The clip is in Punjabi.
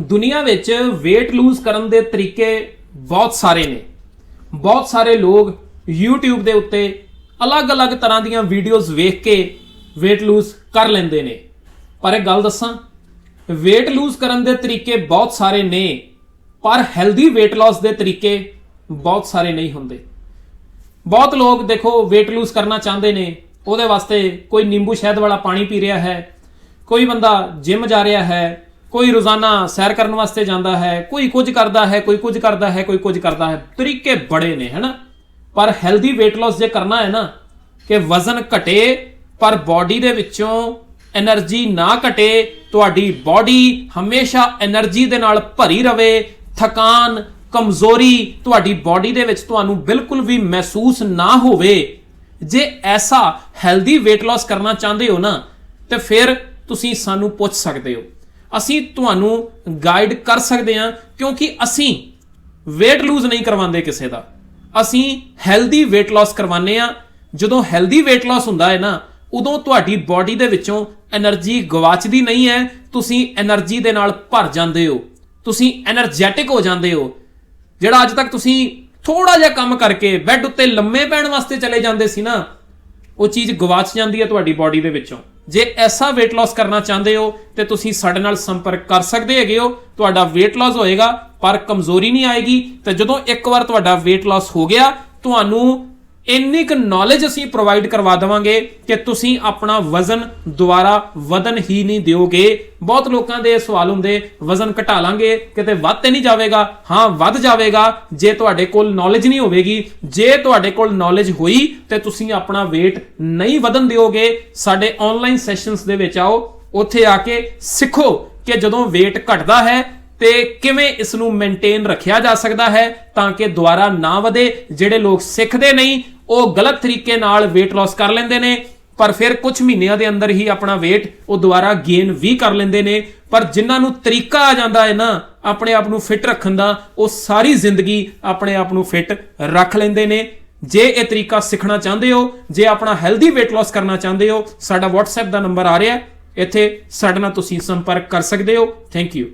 ਦੁਨੀਆ ਵਿੱਚ weight lose ਕਰਨ ਦੇ ਤਰੀਕੇ ਬਹੁਤ ਸਾਰੇ ਨੇ। ਬਹੁਤ ਸਾਰੇ ਲੋਕ YouTube ਦੇ ਉੱਤੇ ਅਲੱਗ-ਅਲੱਗ ਤਰ੍ਹਾਂ ਦੀਆਂ ਵੀਡੀਓਜ਼ ਵੇਖ ਕੇ weight lose ਕਰ ਲੈਂਦੇ ਨੇ। ਪਰ ਇੱਕ ਗੱਲ ਦੱਸਾਂ, weight lose ਕਰਨ ਦੇ ਤਰੀਕੇ ਬਹੁਤ ਸਾਰੇ ਨੇ, ਪਰ ਹੈਲਦੀ weight loss ਦੇ ਤਰੀਕੇ ਬਹੁਤ ਸਾਰੇ ਨਹੀਂ ਹੁੰਦੇ। ਬਹੁਤ ਲੋਕ ਦੇਖੋ weight lose ਕਰਨਾ ਚਾਹੁੰਦੇ ਨੇ, ਉਹਦੇ ਵਾਸਤੇ ਕੋਈ ਨਿੰਬੂ ਸ਼ਹਿਦ ਵਾਲਾ ਪਾਣੀ ਪੀ ਰਿਹਾ ਹੈ, ਕੋਈ ਬੰਦਾ ਜਿਮ ਜਾ ਰਿਹਾ ਹੈ ਕੋਈ ਰੋਜ਼ਾਨਾ ਸੈਰ ਕਰਨ ਵਾਸਤੇ ਜਾਂਦਾ ਹੈ, ਕੋਈ ਕੁਝ ਕਰਦਾ ਹੈ, ਕੋਈ ਕੁਝ ਕਰਦਾ ਹੈ, ਕੋਈ ਕੁਝ ਕਰਦਾ ਹੈ, ਤਰੀਕੇ ਬੜੇ ਨੇ ਹੈਨਾ ਪਰ ਹੈਲਦੀ weight loss ਜੇ ਕਰਨਾ ਹੈ ਨਾ, ਕਿ ਵਜ਼ਨ ਘਟੇ, ਪਰ ਬਾਡੀ ਦੇ ਵਿੱਚੋਂ એનર્ਜੀ ਨਾ ਘਟੇ, ਤੁਹਾਡੀ ਬਾਡੀ ਹਮੇਸ਼ਾ એનર્ਜੀ ਦੇ ਨਾਲ ਭਰੀ ਰਵੇ, ਥਕਾਨ, ਕਮਜ਼ੋਰੀ ਤੁਹਾਡੀ ਬਾਡੀ ਦੇ ਵਿੱਚ ਤੁਹਾਨੂੰ ਬਿਲਕੁਲ ਵੀ ਮਹਿਸੂਸ ਨਾ ਹੋਵੇ। ਜੇ ਐਸਾ ਹੈਲਦੀ weight loss ਕਰਨਾ ਚਾਹੁੰਦੇ ਹੋ ਨਾ, ਤੇ ਫਿਰ ਤੁਸੀਂ ਸਾਨੂੰ ਪੁੱਛ ਸਕਦੇ ਹੋ। ਅਸੀਂ ਤੁਹਾਨੂੰ ਗਾਈਡ ਕਰ ਸਕਦੇ ਹਾਂ, ਕਿਉਂਕਿ ਅਸੀਂ weight lose ਨਹੀਂ ਕਰਵਾਉਂਦੇ ਕਿਸੇ ਦਾ। ਅਸੀਂ ਹੈਲਦੀ weight loss ਕਰਵਾਉਂਦੇ ਹਾਂ। ਜਦੋਂ ਹੈਲਦੀ weight loss ਹੁੰਦਾ ਹੈ ਨਾ, ਉਦੋਂ ਤੁਹਾਡੀ ਬਾਡੀ ਦੇ ਵਿੱਚੋਂ એનર્ਜੀ ਗਵਾਚਦੀ ਨਹੀਂ ਹੈ, ਤੁਸੀਂ એનર્ਜੀ ਦੇ ਨਾਲ ਭਰ ਜਾਂਦੇ ਹੋ। ਤੁਸੀਂ એનર્ਜੈਟਿਕ ਹੋ ਜਾਂਦੇ ਹੋ। ਜਿਹੜਾ ਅੱਜ ਤੱਕ ਤੁਸੀਂ ਥੋੜਾ ਜਿਹਾ ਕੰਮ ਕਰਕੇ ਬੈੱਡ ਉੱਤੇ ਲੰਮੇ ਪੈਣ ਵਾਸਤੇ ਚਲੇ ਜਾਂਦੇ ਸੀ ਨਾ, ਉਹ ਚੀਜ਼ ਗਵਾਚ ਜਾਂਦੀ ਹੈ ਤੁਹਾਡੀ ਬਾਡੀ ਦੇ ਵਿੱਚੋਂ। ਜੇ ਐਸਾ weight loss ਕਰਨਾ ਚਾਹੁੰਦੇ ਹੋ, ਤੇ ਤੁਸੀਂ ਸਾਡੇ ਨਾਲ ਸੰਪਰਕ ਕਰ ਸਕਦੇ ਹੈਗੇ ਹੋ। ਤੁਹਾਡਾ weight loss ਹੋਏਗਾ, ਪਰ ਕਮਜ਼ੋਰੀ ਨਹੀਂ ਆਏਗੀ। ਤੇ ਜਦੋਂ ਇੱਕ ਵਾਰ ਤੁਹਾਡਾ weight loss ਹੋ ਗਿਆ, ਤੁਹਾਨੂੰ ਇੰਨੀ ਕੁ ਨੌਲੇਜ ਅਸੀਂ ਪ੍ਰੋਵਾਈਡ ਕਰਵਾ ਦੇਵਾਂਗੇ ਕਿ ਤੁਸੀਂ ਆਪਣਾ ਵਜ਼ਨ ਦੁਬਾਰਾ ਵਧਨ ਹੀ ਨਹੀਂ ਦਿਓਗੇ। ਬਹੁਤ ਲੋਕਾਂ ਦੇ ਸਵਾਲ ਹੁੰਦੇ, ਵਜ਼ਨ ਘਟਾ ਲਾਂਗੇ, ਕਿਤੇ ਵੱਧ ਤੇ ਨਹੀਂ ਜਾਵੇਗਾ। ਹਾਂ, ਵੱਧ ਜਾਵੇਗਾ, ਜੇ ਤੁਹਾਡੇ ਕੋਲ ਨੌਲੇਜ ਨਹੀਂ ਹੋਵੇਗੀ। ਜੇ ਤੁਹਾਡੇ ਕੋਲ ਨੌਲੇਜ ਹੋਈ, ਤੇ ਤੁਸੀਂ ਆਪਣਾ weight ਨਹੀਂ ਵਧਨ ਦਿਓਗੇ। ਸਾਡੇ ਆਨਲਾਈਨ ਸੈਸ਼ਨਸ ਦੇ ਵਿੱਚ ਆਓ, ਉੱਥੇ ਆ ਕੇ ਸਿੱਖੋ ਕਿ ਜਦੋਂ weight ਘਟਦਾ ਹੈ ਤੇ ਕਿਵੇਂ ਇਸ ਨੂੰ ਮੇਨਟੇਨ ਰੱਖਿਆ ਜਾ ਸਕਦਾ ਹੈ ਤਾਂ ਕਿ ਦੁਬਾਰਾ ਨਾ ਵਧੇ, ਜਿਹੜੇ ਲੋਕ ਸਿੱਖਦੇ ਨਹੀਂ, ਉਹ ਗਲਤ ਤਰੀਕੇ ਨਾਲ weight loss ਕਰ ਲੈਂਦੇ ਨੇ, ਪਰ ਫਿਰ ਕੁਝ ਮਹੀਨਿਆਂ ਦੇ ਅੰਦਰ ਹੀ ਆਪਣਾ weight ਉਹ ਦੁਬਾਰਾ ਗੇਨ ਵੀ ਕਰ ਲੈਂਦੇ ਨੇ, ਪਰ ਜਿਨ੍ਹਾਂ ਨੂੰ ਤਰੀਕਾ ਆ ਜਾਂਦਾ ਹੈ ਨਾ, ਆਪਣੇ ਆਪ ਨੂੰ ਫਿਟ ਰੱਖਣ ਦਾ, ਉਹ ਸਾਰੀ ਜ਼ਿੰਦਗੀ ਆਪਣੇ ਆਪ ਨੂੰ ਫਿਟ ਰੱਖ ਲੈਂਦੇ ਨੇ। ਜੇ ਇਹ ਤਰੀਕਾ ਸਿੱਖਣਾ ਚਾਹੁੰਦੇ ਹੋ, ਜੇ ਆਪਣਾ ਹੈਲਦੀ weight loss ਕਰਨਾ ਚਾਹੁੰਦੇ ਹੋ, ਸਾਡਾ WhatsApp ਦਾ ਨੰਬਰ ਆ ਰਿਹਾ ਇੱਥੇ ਸਾਡੇ ਨਾਲ ਤੁਸੀਂ ਸੰਪਰਕ ਕਰ ਸਕਦੇ ਹੋ। Thank you